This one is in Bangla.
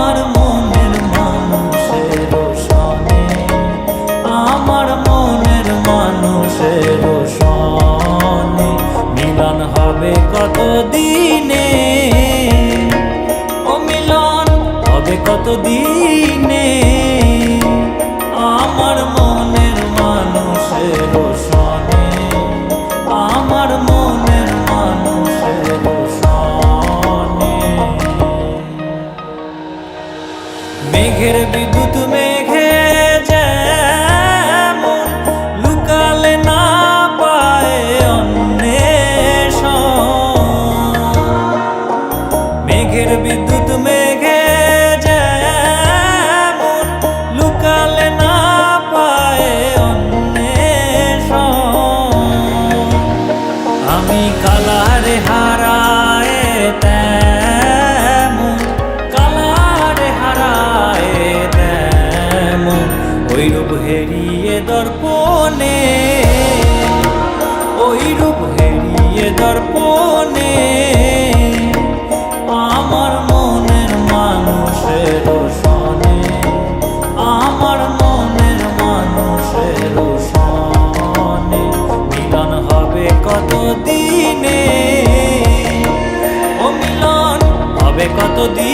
আমার মনের মানুষের মনের মানুষের মিলন হবে কত দিনে ও মিলন হবে কত দিনে আমার আমি কালার হারায় তেমন, কালার হারায় তেমন। ওই রূপ হেরিয়ে দর্পণে ওই রূপ হেরিয়ে দর্পণে হবে